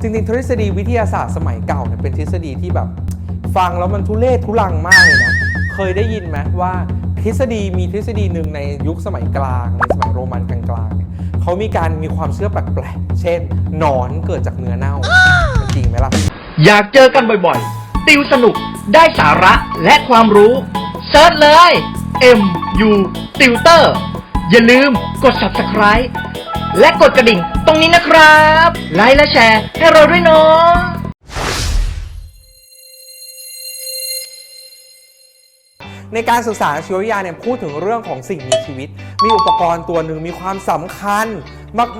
จริงๆทฤษฎีวิทยาศาสตร์สมัยเก่าเนี่ยเป็นทฤษฎีที่แบบ ฟังแล้วมันทุเรศทุลังมากเลยนะเคยได้ยินไหมว่าทฤษฎีมีทฤษฎีหนึ่งในยุคสมัยกลางในสมัยโรมันกลางๆเนี่ยเขามีการมีความเชื่อแปลกๆเช่นหนอนเกิดจากเนื้อเน่ามันจริงไหมล่ะอยากเจอกันบ่อยๆ ติวสนุกได้สาระและความรู้เซิร์ชเลย M U Tutor อย่าลืมกด subscribe และกดกระดิ่ง ตรงนี้นะครับ ไลค์และแชร์ให้เราด้วยเนาะในการศึกษาชีววิทยาเนี่ยพูดถึงเรื่องของสิ่งมีชีวิต มีอุปกรณ์ตัวหนึ่งมีความสำคัญ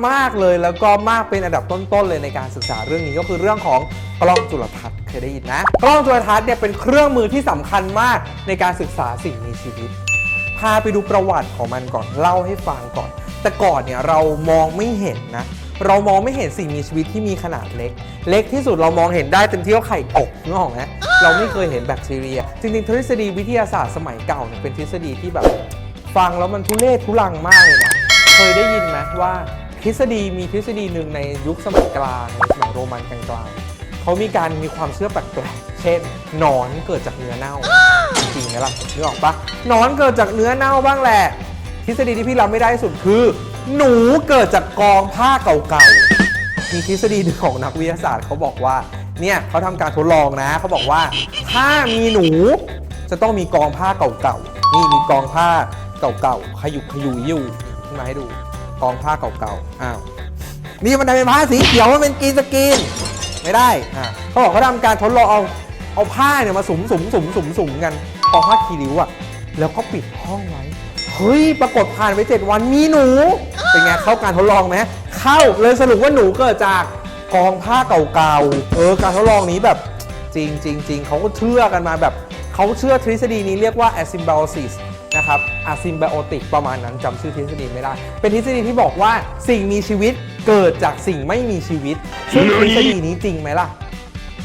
มาก ๆ เลยแล้วก็มากเป็นอันดับต้น ๆ เลยในการศึกษาเรื่องนี้ก็คือเรื่องของกล้องจุลทรรศน์เคยได้ยินนะ กล้องจุลทรรศน์เนี่ยเป็นเครื่องมือที่สำคัญมากในการศึกษาสิ่งมีชีวิต พาไปดูประวัติของมันก่อนเล่าให้ฟังก่อน แต่ก่อนเนี่ยเรามองไม่เห็นนะ เรามองไม่เห็นสิ่งมีชีวิตที่มีขนาดเล็ก เล็กที่สุดเรามองเห็นได้เต็มที่ก็ไข่กบนึกออกไหมเราไม่เคยเห็นแบคทีเรีย จริงๆทฤษฎีวิทยาศาสตร์สมัยเก่าเนี่ยเป็นทฤษฎีที่แบบ ฟังแล้วมันทุเรศทุลังมากเลยนะเคยได้ยินไหมว่าทฤษฎีมีทฤษฎีหนึ่งในยุคสมัยกลางในสมัยโรมันกลางๆ เขามีการมีความเชื่อแปลกๆเช่นหนอนเกิดจากเนื้อเน่า จริงไหมล่ะนึกออกปะหนอนเกิดจากเนื้อเน่าบ้างแหละ ทฤษฎีที่พี่รับไม่ได้สุดคือ หนูเกิดจากกองผ้าเก่าๆมีทฤษฎีหนึ่งของนักวิทยาศาสตร์เขาบอกว่าเนี่ยเขาทำการทดลองนะเขาบอกว่า ถ้ามีหนูจะต้องมีกองผ้าเก่าๆนี่มีกองผ้าเก่าๆขยุกขยุยอยู่ขึ้นมาให้ดูกองผ้าเก่าๆอ้าวนี่มันเป็นผ้าสีเขียวมันเป็นกรีนสกรีน ไม่ได้อ่าเขาบอกเขาทำการทดลองเอาเอาผ้าเนี่ยมาสุมสุมสุมสุมสุมกันกองผ้าคีริ้วอะแล้วก็ปิดห้องไว้เฮ้ยปรากฏผ่านไป7วันมีหนูเป็นไงเข้าการทดลองไหมเข้าเลยสรุปว่าหนูเกิดจากกองผ้าเก่าๆเออการทดลองนี้แบบจริงจริงจริงเขาก็เชื่อกันมาแบบเขาเชื่อทฤษฎีนี้เรียกว่า asymbiosis นะครับ asymbiotic ประมาณนั้นจำชื่อทฤษฎีไม่ได้ เป็นทฤษฎีที่บอกว่าสิ่งมีชีวิต เกิดจากสิ่งไม่มีชีวิตซึ่งทฤษฎีนี้จริงไหมล่ะ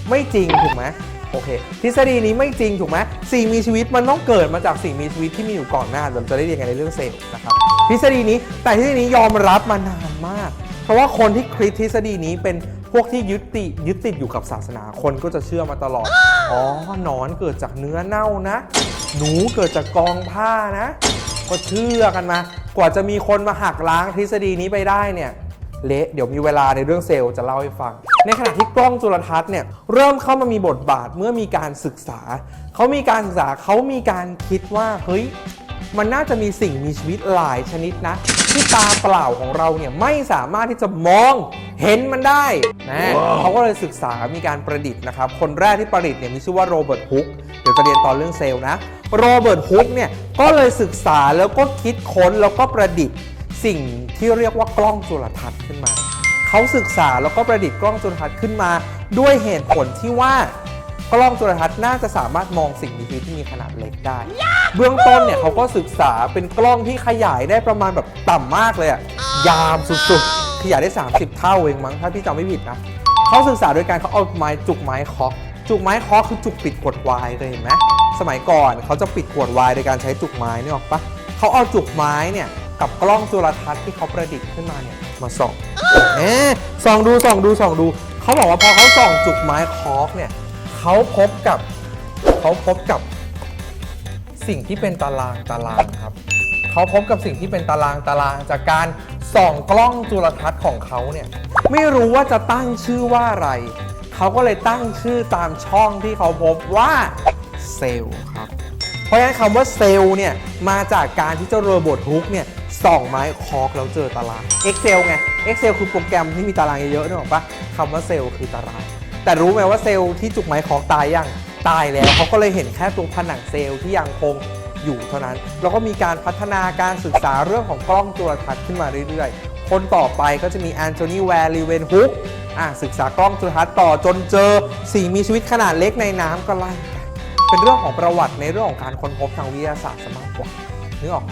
ไม่จริงถูกไหมโอเค ทฤษฎีนี้ไม่จริงถูกไหมสิ่งมีชีวิตมันต้องเกิดมาจากสิ่งมีชีวิตที่มีอยู่ก่อนหน้าเราจะได้เรียนกันในเรื่องเซลล์นะครับทฤษฎีนี้แต่ทฤษฎีนี้ยอมรับมานานมาก เพราะว่าคนที่คริตทฤษฎีนี้เป็นพวกที่ยึดติยึดติดอยู่กับศาสนาคนก็จะเชื่อมาตลอดอ๋อหนอนเกิดจากเนื้อเน่านะ หนูเกิดจากกองผ้านะ ก็เชื่อกันมา กว่าจะมีคนมาหักล้างทฤษฎีนี้ไปได้เนี่ย เละเดี๋ยวมีเวลาในเรื่องเซลล์จะเล่าให้ฟัง ในขณะที่กล้องจุลทรรศน์เนี่ยเริ่มเข้ามามีบทบาทเมื่อมีการศึกษา เขามีการศึกษาเขามีการคิดว่าเฮ้ยมันน่าจะมีสิ่งมีชีวิตหลายชนิดนะ ที่ตาเปล่าของเราเนี่ยไม่สามารถที่จะมองเห็นมันได้นะเขาก็เลยศึกษามีการประดิษฐ์นะครับ คนแรกที่ประดิษฐ์เนี่ยมีชื่อว่าโรเบิร์ตฮุกเดี๋ยวจะเรียนตอนเรื่องเซลล์นะโรเบิร์ตฮุกเนี่ยก็เลยศึกษาแล้วก็คิดค้นแล้วก็ประดิษฐ์ สิ่งที่เรียกว่ากล้องจุลทรรศน์ขึ้นมา เขาศึกษาแล้วก็ประดิษฐ์กล้องจุลทรรศน์ขึ้นมา ด้วยเหตุผลที่ว่ากล้องจุลทรรศน์น่าจะสามารถมองสิ่งมีชีวิตที่มีขนาดเล็กได้ เบื้องต้นเนี่ยเขาก็ศึกษาเป็นกล้องที่ขยายได้ประมาณแบบต่ำมากเลยอะยามสุดๆ ขยายได้ 30 เท่าเองมั้งถ้าพี่จำไม่ผิดนะเขาศึกษาโดยการเขาเอาไม้จุกไม้เคาะจุกไม้เคาะคือจุกปิดขวดไวน์เคยเห็นไหมสมัยก่อนเขาจะปิดขวดไวน์โดยการใช้จุกไม้นี่ออกปะเขาเอาจุกไม้เนี่ย กับกล้องจุลทรรศน์ที่เขาประดิษฐ์ขึ้นมาเนี่ยมาส่องเอ๊ะส่องดูส่องดูส่องดู เขาบอกว่าพอเขาส่องจุกไม้คาะเนี่ยเขาพบกับเขาพบกับสิ่งที่เป็นตารางตารางครับเขาพบกับสิ่งที่เป็นตารางตารางจากการส่องกล้องจุลทรรศน์ของเขาเนี่ยไม่รู้ว่าจะตั้งชื่อว่าอะไร เขาก็เลยตั้งชื่อตามช่องที่เขาพบว่าเซลล์ครับ เพราะฉะนั้นคำว่าเซลล์เนี่ยมาจากการที่เจ้าโรบอทฮุกเนี่ย ส่องไม้คอกแล้วเจอตาราง Excel ไง Excel คือโปรแกรมที่มีตารางเยอะๆนึกออกปะคำว่าเซลล์คือตาราง แต่รู้ไหมว่าเซลล์ที่จุกไม้คอกตายยังตายแล้วเขาก็เลยเห็นแค่ตัวผนังเซลล์ที่ยังคงอยู่เท่านั้น แล้วก็มีการพัฒนาการศึกษาเรื่องของกล้องจุลทรรศน์ขึ้นมาเรื่อยๆ คนต่อไปก็จะมีแอนโทนีแวร์ลีเวนฮุกอะศึกษากล้องจุลทรรศน์ต่อจนเจอสิ่งมีชีวิตขนาดเล็กในน้ำก็ไล่กันเป็นเรื่องของประวัติในเรื่องของการค้นพบทางวิทยาศาสตร์ซะมากกว่านึกออกไหม